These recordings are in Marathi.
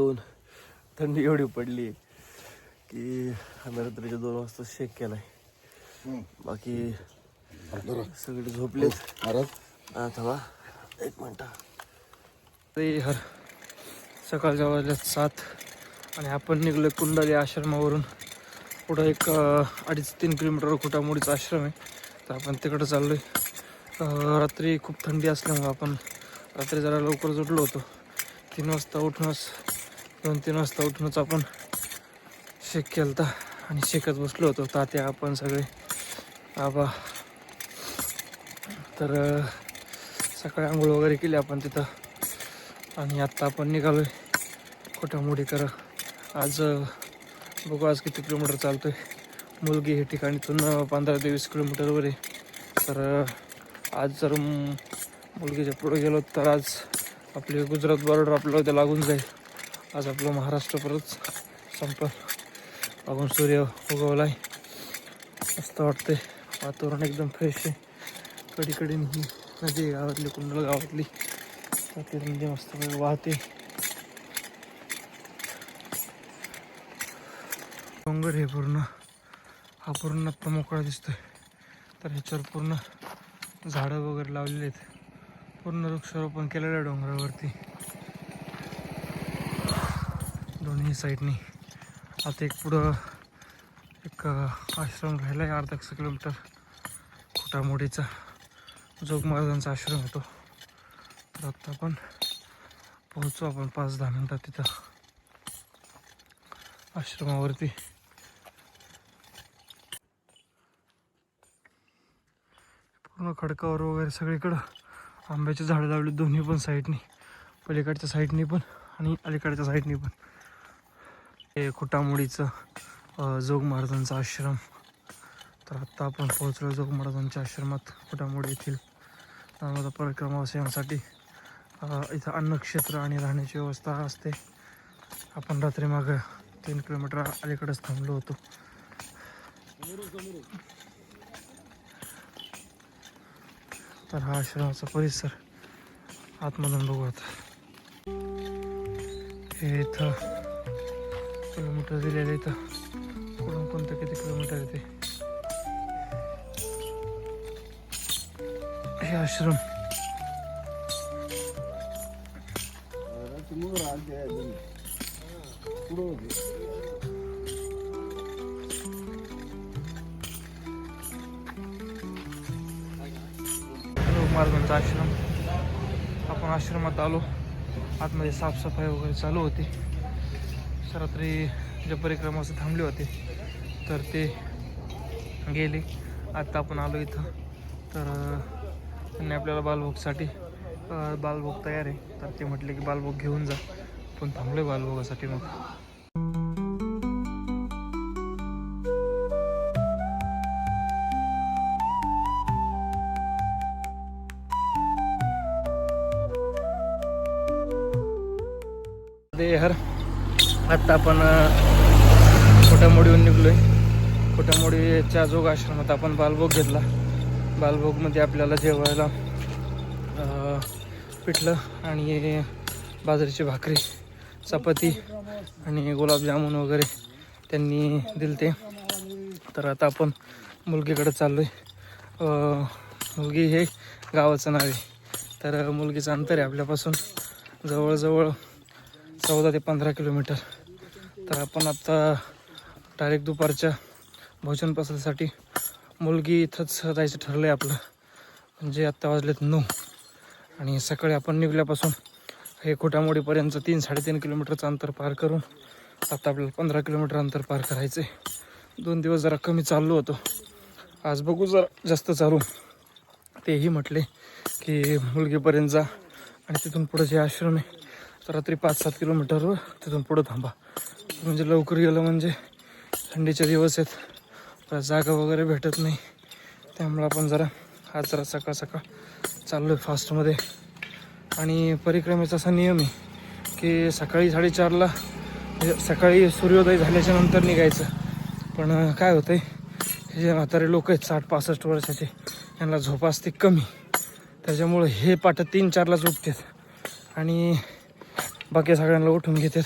दोन. थंडी एवढी पडली की आम्ही रात्रीच्या दोन वाजता शेक केलाय. बाकी सगळे झोपलेत. हा थांबा. एक मिनटं. ते हर सकाळच्या वाजल्यात सात. आणि आपण निघलो कुंडाली आश्रमावरून. पुढं एक अडीच तीन किलोमीटर कुटामोडीचा आश्रम आहे. तर आपण तिकडं चाललो आहे रात्री खूप थंडी असल्यामुळं आपण रात्री जरा लवकर उठलो होतो. तीन वाजता उठूनच दोन तीन वाजता उठूनच आपण शेक केलता आणि शेकत बसलो होतो. तात्या आपण सगळे. आबा. तर सकाळी आंघोळ वगैरे केली आपण तिथं. आणि आत्ता आपण निघालो आहे खोटामोडी कर आज बघू आज किती किलोमीटर चालतोय. मुलगी हे ठिकाणीतून पंधरा ते वीस किलोमीटरवर आहे. तर आज जर मुलगीच्या पुढे गेलो तर आज आपली गुजरात बॉर्डर आपल्याला लागून जाईल. आज आपलं महाराष्ट्र परत संपल आपण सूर्य उगवला आहे मस्त वाटते वातावरण एकदम फ्रेश आहे. कडी ही नदी गावातली कुंडल गावातली. ती नदी मस्त वाहते. डोंगर हे पूर्ण हा पूर्ण आत्ता मोकळा दिसतोय. तर ह्याच्यावर पूर्ण झाडं वगैरे लावलेली आहेत. पूर्ण वृक्षारोपण केलेलं आहे डोंगरावरती. दोन्ही साईडनी. आता एक पुढं एक आश्रम राहिला आहे अर्धा एकशे किलोमीटर खोटामोडीचा जोग महाराजांचा आश्रम होतो. तर आत्ता आपण पोहोचू आपण पाच दहा मिनटात तिथं. आश्रमावरती. पूर्ण खडकावर वगैरे सगळीकडं. आंब्याची झाडं लावली दोन्ही पण साईडनी. पलीकडच्या साईडनी पण आणि अलीकडच्या साईडनी पण. हे खुटामोडीचं जोग महाराजांचा आश्रम. तर आत्ता आपण पोहोचलो जोग महाराजांच्या आश्रमात खुटामोडी येथील. नर्मदा परिक्रमावासियांसाठी इथं अन्नक्षेत्र आणि राहण्याची व्यवस्था असते. आपण रात्री मागं तीन किलोमीटर अलीकडेच थांबलो होतो. तर हा आश्रमाचा परिसर आतमधून बघू आता. हे इथं किलोमीटर दिलेलं इथं. कुठून कोणतं किती किलोमीटर येते? हे आश्रम. लोक महाराजांचा आश्रम. आपण आश्रमात आलो. आतमध्ये साफसफाई वगैरे चालू होती. रात्री जे असं थांबले होते तर ते गेले. आत्ता आपण आलो इथं. तर त्यांनी आपल्याला बालभोगसाठी बालभोग तयार आहे. तर ते म्हटले की बालभोग घेऊन जा. पण थांबले बालभोगासाठी मग. ते हर आत्ता आपण खोटामोडीहून निघलोय. खोटामोडीच्या जोग आश्रमात आपण बालभोग घेतला. बालभोगमध्ये आपल्याला जेवायला पिठलं आणि बाजरीची भाकरी चपाती आणि गुलाबजामुन वगैरे त्यांनी दिलते. तर आता आपण मुलगीकडे चाललो आहे मुलगी हे गावाचं नाव आहे. तर मुलगीचं अंतर आहे आपल्यापासून जवळजवळ चौदा ते पंधरा किलोमीटर. तर आपण आत्ता डायरेक्ट दुपारच्या भोजन पसरासाठी मुलगी इथंच जायचं ठरलं आहे आपलं. म्हणजे आत्ता वाजलेत नऊ. आणि सकाळी आपण निघल्यापासून हे खोटामोडीपर्यंत तीन साडेतीन किलोमीटरचं अंतर पार करून आता आपल्याला पंधरा किलोमीटर अंतर पार करायचं आहे दोन दिवस जरा कमी चाललो होतो. आज बघू जरा जास्त चालू. तेही म्हटले की मुलगीपर्यंत जा आणि तिथून पुढं जे आश्रम आहे तर रात्री पाच सात किलोमीटरवर तिथून पुढं थांबा. म्हणजे लवकर गेलं म्हणजे थंडीचे दिवस आहेत. जागा वगैरे भेटत नाही. त्यामुळं आपण जरा आज जरा सकाळ सकाळ चाललो आहे फास्टमध्ये आणि परिक्रमेचा असा नियम आहे की सकाळी साडेचारला म्हणजे सकाळी सूर्योदय झाल्याच्यानंतर निघायचं. पण काय होतं आहे हे जे म्हातारे लोक आहेत साठ पासष्ट वर्षाचे यांना झोप असते कमी. त्याच्यामुळं हे पाठ तीन चारलाच उठतात. आणि बाकी सगळ्यांना उठून घेतात.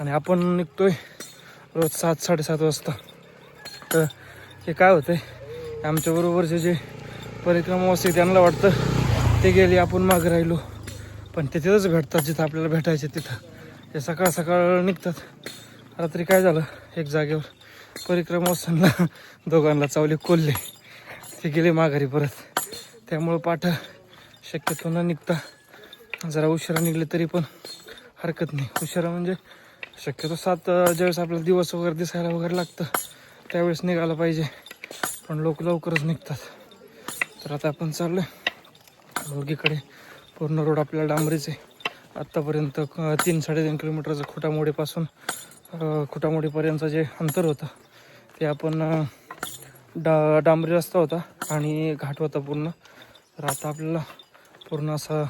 आणि आपण निघतोय रोज सात साडेसात वाजता. तर हे काय होतं आहे आमच्याबरोबरचे जे परिक्रमावासी त्यांना वाटतं ते गेले आपण मागे राहिलो. पण ते तिथंच भेटतात जिथं आपल्याला भेटायचे तिथं. ते सकाळ सकाळ निघतात. रात्री काय झालं? एक जागेवर परिक्रमावासांना दोघांना चावले कोल्ले ते गेले माघारी परत. त्यामुळं पाठ शक्यतो न निघता जरा उशिरा निघले तरी पण हरकत नाही. उशिरा म्हणजे शक्यतो सात ज्यावेळेस आपल्याला दिवस वगैरे दिसायला वगैरे लागतं त्यावेळेस निघायला पाहिजे. पण लोक लवकरच निघतात. तर आता आपण चाललो आहे दोघीकडे पूर्ण रोड आपल्याला डांबरीचे आत्तापर्यंत क- तीन साडेतीन किलोमीटरचं खुटामोडीपासून खुटामोडीपर्यंतचं जे अंतर होतं ते आपण डा डांबरी रस्ता होता आणि घाट होता पूर्ण. तर आता आपल्याला पूर्ण असा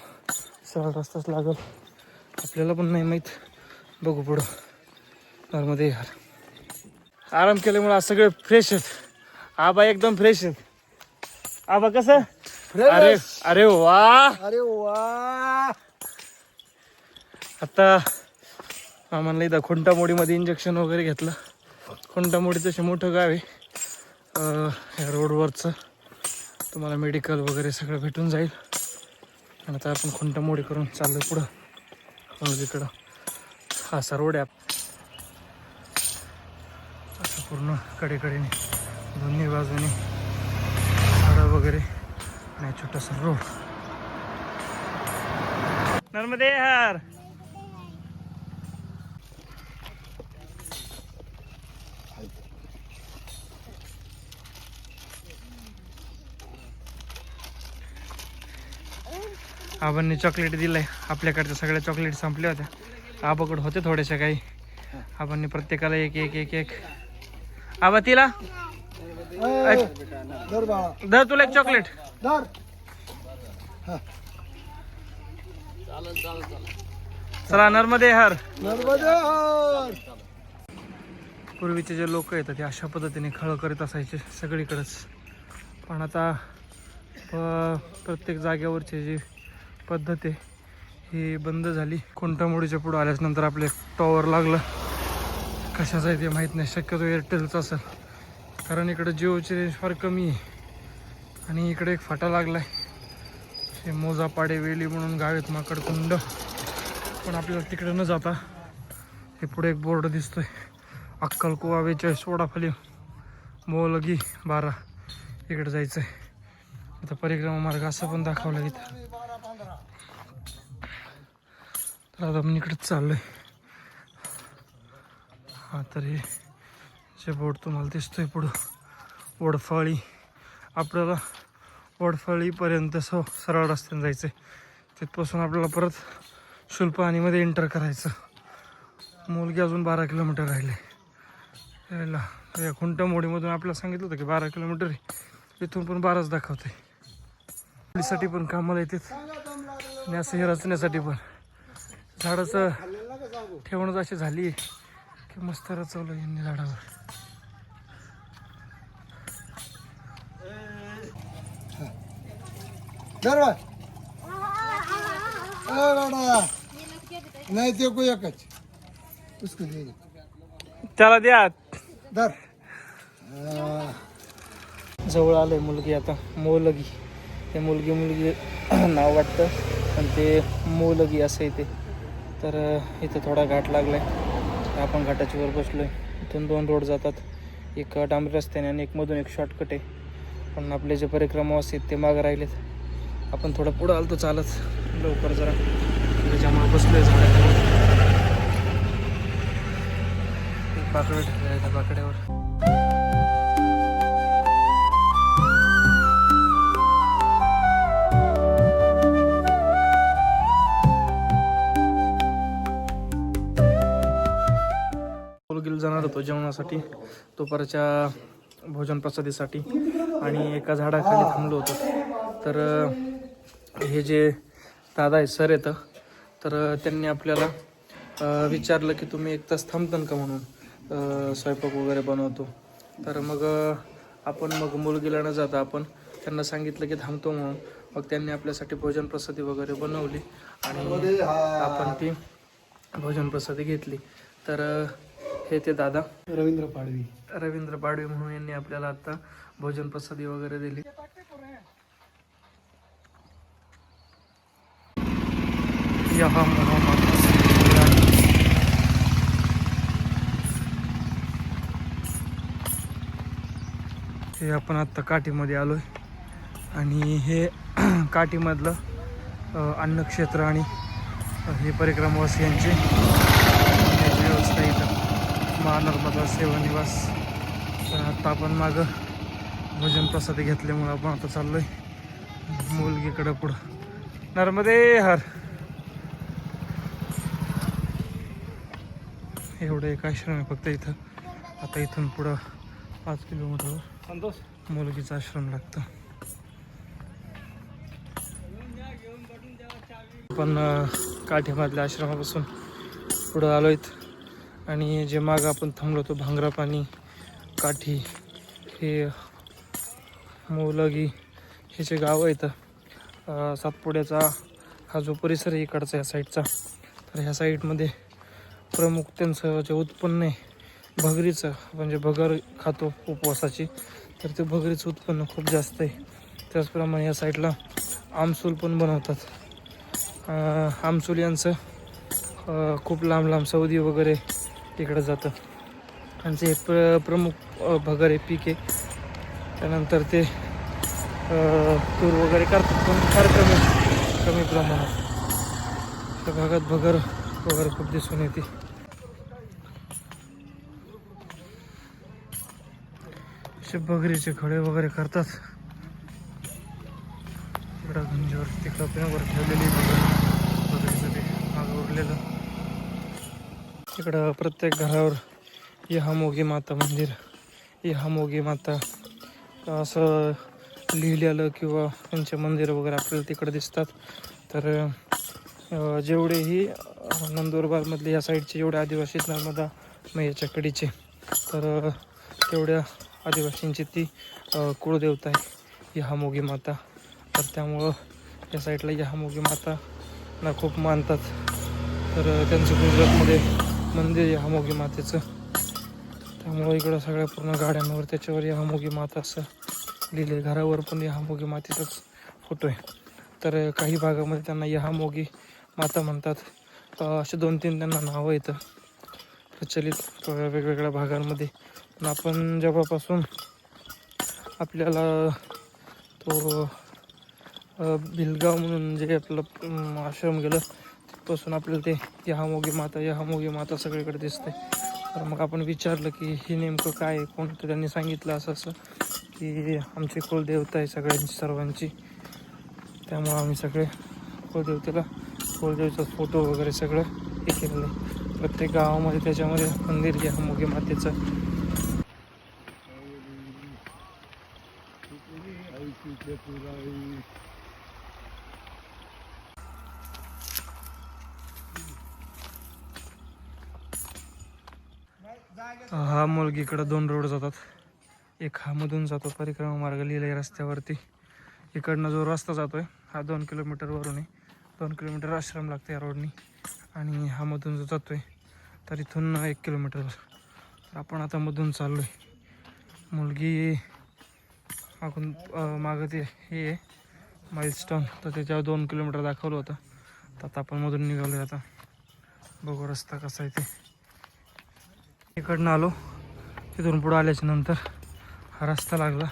सरळ रस्ताच लागेल. आपल्याला पण नाही माहीत. बघू पुढं. नॉर्मध्ये यार. आराम केल्यामुळे आज सगळे फ्रेश आहेत. आबा एकदम फ्रेश आहेत. आबा कसं? अरे अरे वा. अरे वा. आता आम्हाला इथं खुंटामोडीमध्ये इंजेक्शन वगैरे घेतलं. खुंटामोडी तसे मोठं गाव आहे. या रोडवरचं तुम्हाला मेडिकल वगैरे सगळं भेटून जाईल. आणि आता आपण खुंटामोडी करून चाललो पुढं. हा असा रोड आहे आप- असं पूर्ण कडेकडेने दोन्ही बाजूने झाडं वगैरे आणि हा छोटासा रोड. नर्मदे हार. आबांनी चॉकलेट दिलंय. आपल्याकडच्या सगळ्या चॉकलेट संपल्या होत्या. आबाकडे होते थोड्याशा काही. आबांनी प्रत्येकाला एक एक एक एक. आबा तिला? धर तुला एक चॉकलेट. धर. चला नर्मदे हार. पूर्वीचे जे लोक आहेत ते अशा पद्धतीने खळ करीत असायचे सगळीकडेच. पण आता प्रत्येक जागेवरची जी पद्धत आहे ही बंद झाली. कोणत्यामुळीच्या पुढं आल्याच नंतर आपले टॉवर लागलं. कशाचं आहे ते माहीत नाही. शक्यतो एअरटेलचं असेल. कारण इकडं जिओची रेंज फार कमी आहे. आणि इकडे एक फाटा लागला आहे हे मोजापाडे वेली म्हणून गाव आहेत माकडकुंड. पण आपल्याला तिकडे न जाता हे पुढे एक बोर्ड दिसतोय. अक्कलकुवा बेचाळीस वडाफाली मोलगी बारा. इकडे जायचं आहे आता परिक्रमा मार्ग असं पण दाखवलं इथं. तर आता आपण इकडेच चाललोय. हा तर हे जे बोट तुम्हाला दिसतोय पुढं वडफाळी. आपल्याला वडफाळीपर्यंत स सरळ रस्त्याने जायचं आहे तिथपासून आपल्याला परत शुल्पाणीमध्ये एंटर करायचं. मुलगी अजून बारा किलोमीटर राहिले. यायला या खुंटमोडीमधून आपल्याला सांगितलं होतं की बारा किलोमीटर आहे. इथून पण बाराच दाखवते साठी पण कामाला येतात. आणि असं हे रचण्यासाठी पण. झाडाचं ठेवणं अशी झाली आहे की मस्त रचवलं यांनी झाडावर. नाही ते को एकच उसको दे दे. त्याला द्या धर हा. जवळ आलंय मुलगी आता मोलगी ते मुलगी मुलगी नाव वाटतं पण ते मोलगी असं येते तर इथं थोडा घाट लागला आहे आपण घाटाच्या वर आहे इथून दोन रोड जातात. एक डांबरी रस्त्याने आणि एक मधून एक शॉर्टकट आहे. पण आपले जे परिक्रमावासी आहेत ते मागं राहिलेत. आपण थोडं पुढं आलतो चालत. लवकर जरा. त्याच्यामुळे बसलोय झाडाखाली एक बाकडं ठेवलं आहे त्या बाकड्यावर वगैरे जाणार होतो जेवणासाठी दुपारच्या भोजन प्रसादीसाठी आणि एका झाडाखाली थांबलो होतो. तर हे जे दादा आहे सर येतं तर त्यांनी आपल्याला विचारलं की तुम्ही एक तास थांबतान का म्हणून स्वयंपाक वगैरे बनवतो. तर मग आपण मग मुलगीला न जाता आपण त्यांना सांगितलं की थांबतो म्हणून. मग त्यांनी आपल्यासाठी भोजन प्रसादी वगैरे बनवली आणि आपण ती भोजन प्रसादी घेतली. तर हे ते दादा. रवींद्र पाडवी. रवींद्र पाडवे म्हणून यांनी आपल्याला आता भोजन प्रसादी वगैरे दिली. हे आपण आत्ता काठीमध्ये आलोय. आणि हे काठीमधलं अन्नक्षेत्र आणि हे परिक्रमावासियांची याची. व्यवस्था इथं. महानर्मदा सेवा निवास तर आता आपण मागं भोजन प्रसादी घेतल्यामुळं आपण आता चाललोय मुलगीकडं पुढं. नर्मदे हर. एवढं एक आश्रम आहे फक्त इथं. आता इथून पुढं पाच किलोमीटरवर संतोष. मुलगीचा आश्रम लागतं. आपण अं, काठीमधल्या आश्रमापासून पुढं आलो आहेत आणि जे मागं आपण थांबलो होतो भांगरा पाणी काठी हे मौलगी हे जे गाव आहेत सातपुड्याचा हा जो परिसर आहे इकडचा या साईडचा तर ह्या साईडमध्ये प्रमुख त्यांचं जे उत्पन्न आहे भगरीचं म्हणजे भगर खातो उपवासाची तर ते भगरीचं उत्पन्न खूप जास्त आहे. त्याचप्रमाणे या साईडला आमसूल पण बनवतात. आमसूल यांचं खूप लांब लांब सौदी वगैरे तिकडं जातं. त्यांचे हे प्र प्रमुख भगर आहे पीक आहे त्यानंतर ते तूर वगैरे करतात पण फार कमी कमी प्रमाणात. त्या भागात भगर वगैरे खूप दिसून येते. असे भगरीचे खडे वगैरे करतात. इकडं गंजीवर तिकडं पिण्यावर ठेवलेली भगर भगरीचं ते मागं उरलेलं. इकडं प्रत्येक घरावर यहामोगी माता मंदिर यहामोगी माता. असं लिहिलेलं किंवा त्यांचे मंदिर वगैरे आपल्याला तिकडं दिसतात. तर जेवढेही नंदुरबारमधले या साईडचे जेवढे आदिवासी नर्मदा मैयाच्या कडीचे तर तेवढ्या आदिवासींची ती कुळदेवता आहे यहामोगी माता. तर त्यामुळं या साईडला यहामोगी माता ना खूप मानतात. तर त्यांचं गुजरातमध्ये मंदिर आहे यहामोगी मातेचं. त्यामुळं इकडं सगळ्या पूर्ण गाड्यांवर त्याच्यावर यहामोगी माता असं लिहिले घरावर पण यहामोगी मातेचाच फोटो आहे. तर काही भागामध्ये त्यांना यहामोगी माता म्हणतात. असे दोन तीन त्यांना नावं येतं प्रचलित वेगवेगळ्या भागांमध्ये. पण आपण जेव्हापासून आपल्याला तो भिलगाव म्हणून जे आपलं आश्रम गेलं पासून आपल्याला ते यहामोगी माता यहामोगी माता सगळीकडे दिसते तर मग आपण विचारलं की हे नेमकं काय आहे? कोण तर त्यांनी सांगितलं असं असं? की आमची कुलदेवता आहे सगळ्यांची सर्वांची. त्यामुळं आम्ही सगळे कुलदेवतेला कुलदेवचा फोटो वगैरे सगळं हे केलेलं आहे. प्रत्येक गावामध्ये त्याच्यामध्ये मंदिर आहे यहामोगी मातेचं. हा मुलगीकडे दोन रोड जातात. एक हा मधून जातो परिक्रमा मार्ग लिहिलाय रस्त्यावरती. इकडनं जो रस्ता जातोय हा दोन किलोमीटरवरून आहे. दोन किलोमीटर आश्रम लागतो या रोडनी आणि हा मधून जो जातोय तर इथून एक किलोमीटर तर आपण आता मधून चाललोय. मुलगी मागून मागं ते हे आहे माईलस्टॉन तर त्याच्यावर दोन किलोमीटर दाखवलं होतं. तर आता आपण मधून निघालोय आता. बघू रस्ता कसा आहे ते. इकडनं आलो. तिथून पुढं आल्याच्यानंतर हा रस्ता लागला.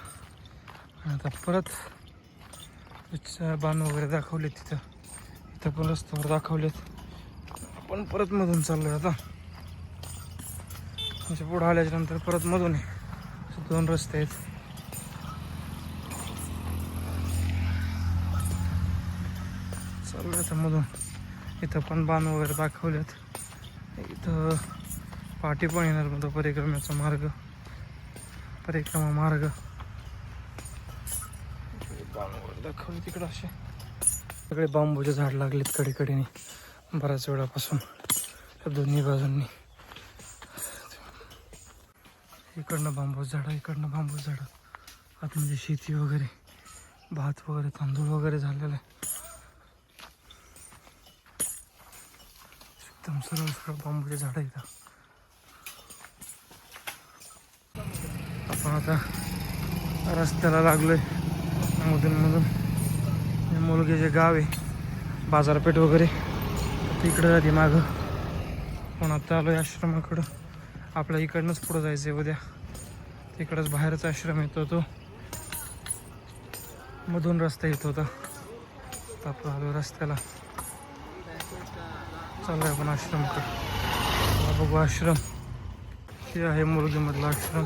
आणि आता परत बांध बाण वगैरे दाखवले तिथं. इथं पण रस्त्यावर दाखवलेत. आपण परत मधून चाललोय आता. म्हणजे पुढं आल्याच्यानंतर परत मधून आहे. दोन रस्ते आहेत. चाललोय आता मधून. इथं पण बाण वगैरे दाखवलेत. इथं पाठी पण येणार म्हणतो परिक्रमेचा मार्ग. परिक्रमा मार्ग. दाखवले तिकडं असे. सगळे बांबूचे झाड लागलेत कडेकडेने बऱ्याच वेळापासून. दोन्ही बाजूंनी. इकडनं बांबू झाडं इकडनं बांबू झाडं. आतमध्ये शेती वगैरे भात वगैरे तांदूळ वगैरे झालेलं आहे. एकदम सरळ सरळ बांबूचे झाडं इथं आपण आता रस्त्याला लागलोय मधून मधून. मुलगे जे गाव आहे बाजारपेठ वगैरे तिकडं जाते मागं. पण आता आलोय आश्रमाकडं. आपल्या इकडनंच पुढं जायचं आहे उद्या. तिकडंच बाहेरच आश्रम येतो तो. मधून रस्ता येत होता आपण आलो रस्त्याला. चाललोय आपण आश्रमकडं. बघू आश्रम. हे आहे मुलगीमधला आश्रम.